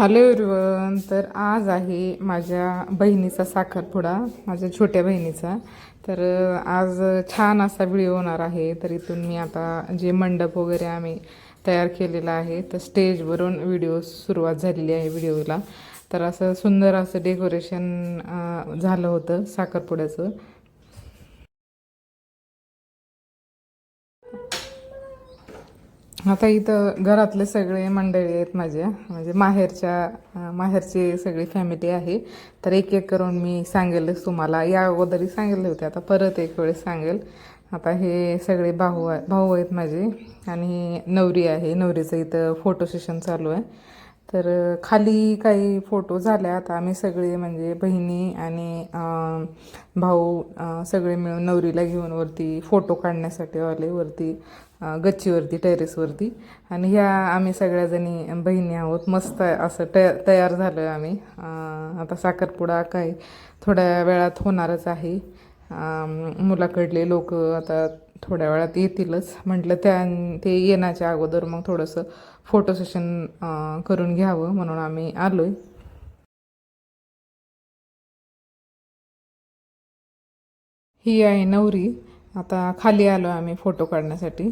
Hello everyone तर आज आहे माझ्या बहिणीचा साखरपुडा माझ्या छोट्या बहिणीचा. तर आज छान असा व्हिडिओ होणार आहे. तर इथून मी आता जे मंडप वगैरे आम्ही तयार केलेला आहे तर स्टेजवरून व्हिडिओ सुरुवात झालेली आहे व्हिडिओला. तर असं सुंदर असं डेकोरेशन झालं होतं साखरपुड्याचं. आता इथं घरातले सगळे मंडळी आहेत माझ्या म्हणजे माहेरच्या माहेरची सगळी फॅमिली आहे. तर एक एक करून मी सांगेलच तुम्हाला. या अगोदरही सांगितले होते. आता परत एक वेळेस सांगेल. आता हे सगळे भाऊ आहे भाऊ आहेत माझे. आणि नवरी आहे. नवरीचं इथं फोटो सेशन चालू आहे. तर खाली काही फोटो झाले आता आम्ही सगळे म्हणजे बहिणी आणि भाऊ सगळे मिळून नवरीला घेऊन वरती फोटो काढण्यासाठी आले वरती गच्चीवरती टेरेसवरती. आणि ह्या आम्ही सगळ्याजणी बहिणी आहोत. मस्त असं ट तयार झालो आहे आम्ही आता साखरपुडा काय थोड्या वेळात होणारच आहे. मुलाकडले लोक आता थोड्या वेळात येतीलच. म्हटलं त्या ते येण्याच्या अगोदर मग थोडंसं फोटो सेशन करून घ्यावं म्हणून आम्ही आलो आहे ही आहे नवरी. आता खाली आलो आम्ही फोटो काढण्यासाठी.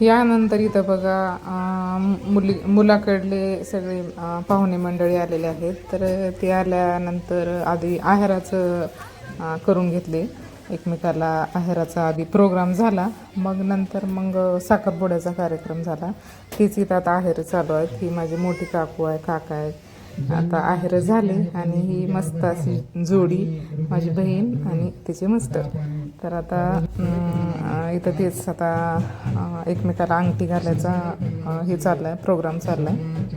यानंतर इथं बघा मुली मुलाकडले सगळे पाहुणे मंडळी आलेले आहेत. तर ते आल्यानंतर आधी आहेराचं करून घेतले. एकमेकाला आहेराचा आधी प्रोग्राम झाला. मग नंतर मग साखरपुड्याचा कार्यक्रम झाला. तीच इथं आता आहेर चालू आहेत. ही माझी मोठी काकू आहे काका आहेत. आता आहेर झाले आणि ही मस्त अशी जोडी माझी बहीण आणि तिचे मस्त तर आता इथं तेच आता एकमेकाला अंगठी घालायचा हे चाललं आहे प्रोग्राम चालला आहे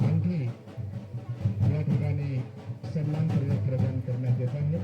आणखी या ठिकाणी सन्मान प्रदान करण्यात येत आहे.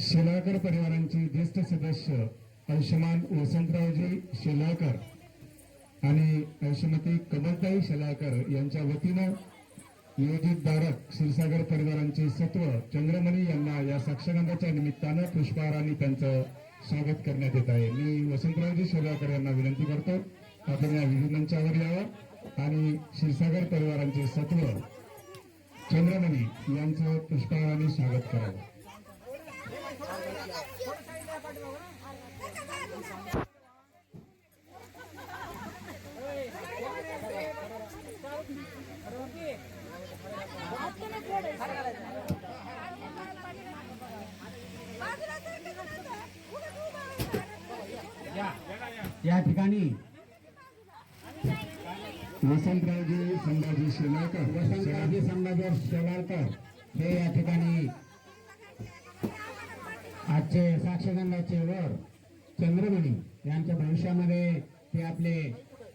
शिलाकर परिवारांचे ज्येष्ठ सदस्य अंशमान वसंतरावजी शिलाकर आणि अंशमती कमलताई शिलाकर यांच्या वतीनं नियोजित धारक क्षीरसागर परिवारांचे सत्व चंद्रमणी यांना या साक्षगंधाच्या निमित्तानं पुष्पहाराने त्यांचं स्वागत करण्यात येत आहे. मी वसंतरावजी शिलाकर यांना विनंती करतो आपण या विधिमंचावर यावं आणि क्षीरसागर परिवारांचे सत्व चंद्रमणी यांचं पुष्पहाराने स्वागत करावं. या ठिकाणी. वसंतरावजी संभाजी शेलाळकर वसंतरावजी संभाजी शेलारकर. हे या ठिकाणी आजचे साक्षगंधाचे वर चंद्रमणी यांच्या भविष्यामध्ये ते आपले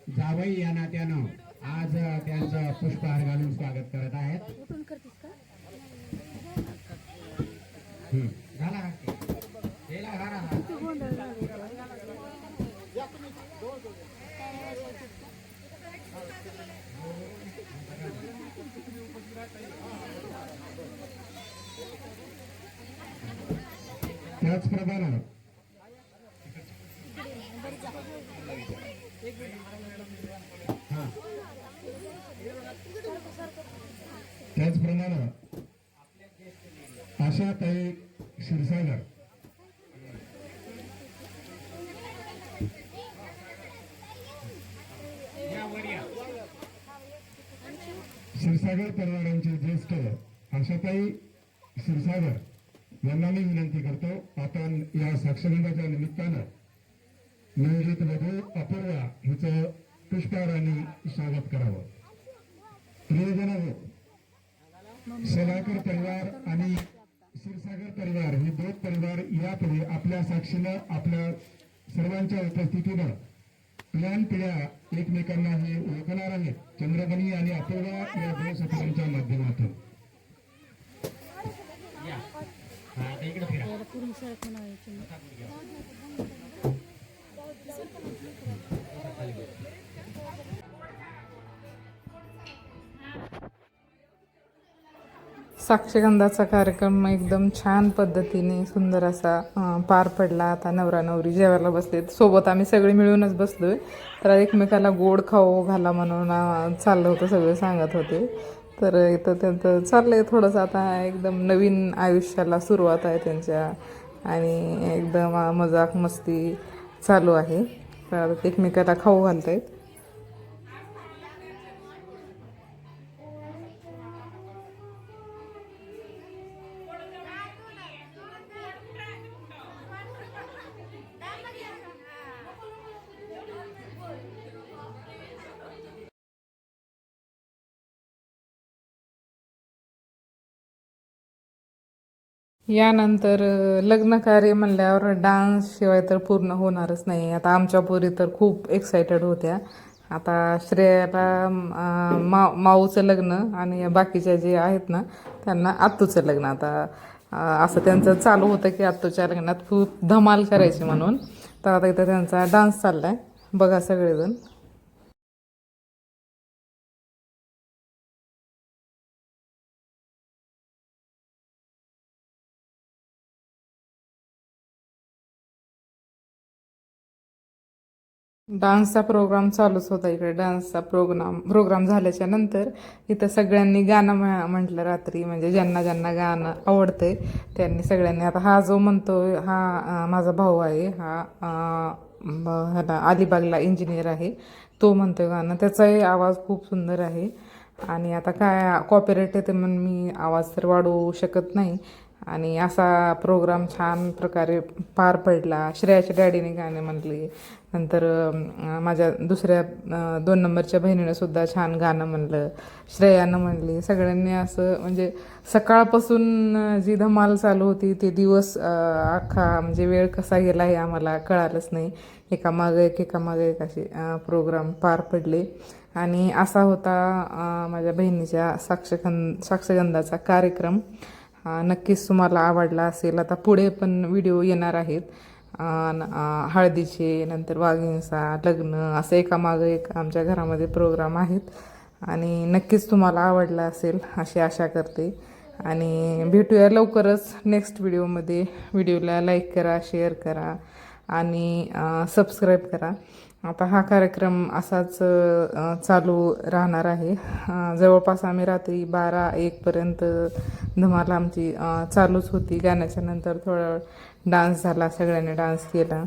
जावई या नात्यानं आज त्यांचं पुष्पहार घालून स्वागत करत आहेत हम्म. घाला काकी. गेला घराला. त्याचप्रमाणे त्याचप्रमाणे आशा ताई क्षीरसागर. क्षीरसागर परिवारांचे ज्येष्ठ आशाताई क्षीरसागर. यांना मी विनंती करतो आपण या साक्षगंधाच्या निमित्तानं नियोजित वधू अपूर्वा हिचं पुष्पहाराने स्वागत करावं. प्रियजनांनो हो, सलाकर परिवार आणि क्षीरसागर परिवार हे दोन परिवार यापुढे आपल्या साक्षीनं आपल्या सर्वांच्या उपस्थितीनं प्लॅन पिढ्या एकमेकांना हे ओळखणार आहेत. चंद्रमणी आणि अपूर्वा या दोन सत्रांच्या माध्यमातून या. हा, आता इकडे फिरा. साक्षगंधाचा कार्यक्रम एकदम छान पद्धतीने सुंदर असा पार पडला. आता नवरा नवरी जेवायला बसले सोबत आम्ही सगळे मिळूनच बसलोय. तर एकमेकाला गोड खाऊ घाला म्हणून चाललं होतं सगळे सांगत होते. तर इथं त्यांचं आहे थोडंसं आता एकदम नवीन आयुष्याला सुरुवात आहे त्यांच्या. आणि एकदम मजाक मस्ती चालू आहे. तर एकमेकाला खाऊ घालत आहेत यानंतर लग्न कार्य म्हणल्यावर डान्स शिवाय तर पूर्ण होणारच नाही. आता आमच्या पोरी तर खूप एक्सायटेड होत्या. आता श्रेयाला मा माऊचं लग्न आणि बाकीच्या जे आहेत ना त्यांना आत्तूचं लग्न. आता असं त्यांचं चालू होतं की आत्तूच्या लग्नात खूप धमाल करायची म्हणून. तर आता इथं त्यांचा डान्स चाललाय. बघा सगळेजण. डान्सचा प्रोग्राम चालूच होता इकडे. डान्सचा प्रोग्राम प्रोग्राम झाल्याच्यानंतर इथं सगळ्यांनी गाणं म्ह- म्हटलं रात्री. म्हणजे ज्यांना ज्यांना गाणं आवडतंय त्यांनी सगळ्यांनी आता हा जो म्हणतो हा माझा भाऊ आहे हा ह्याला अलिबागला इंजिनियर आहे तो म्हणतोय गाणं. त्याचाही आवाज खूप सुंदर आहे. आणि आता काय कॉपीराईट येते म्हणून मी आवाज तर वाढवू शकत नाही. आणि असा प्रोग्राम छान प्रकारे पार पडला. श्रेयाच्या डॅडीने गाणे म्हणले नंतर माझ्या दुसऱ्या दोन नंबरच्या बहिणीनं सुद्धा छान गाणं म्हणलं. श्रेयानं म्हणली सगळ्यांनी असं म्हणजे सकाळपासून जी धमाल चालू होती ते दिवस अख्खा म्हणजे वेळ कसा गेला हे आम्हाला कळालंच नाही. एकामागे एक एकामागे एक असे प्रोग्राम पार पडले. आणि असा होता माझ्या बहिणीच्या साक्षगं साक्षगंधाचा कार्यक्रम. नक्कीच तुम्हाला आवडला असेल. आता पुढे पण व्हिडिओ येणार आहेत. न- हळदीचे नंतर वाघिंसा लग्न असं एकामागं एक आमच्या घरामध्ये प्रोग्राम आहेत. आणि नक्कीच तुम्हाला आवडला असेल अशी आशा करते. आणि भेटूया लवकरच नेक्स्ट व्हिडिओमध्ये व्हिडिओला लाईक करा शेअर करा. आणि सबस्क्राईब करा. आता हा कार्यक्रम असाच चालू राहणार आहे. जवळपास आम्ही रात्री बारा एकपर्यंत धमाल आमची चालूच होती. गाण्याच्या नंतर थोडा डान्स झाला सगळ्यांनी डान्स केला.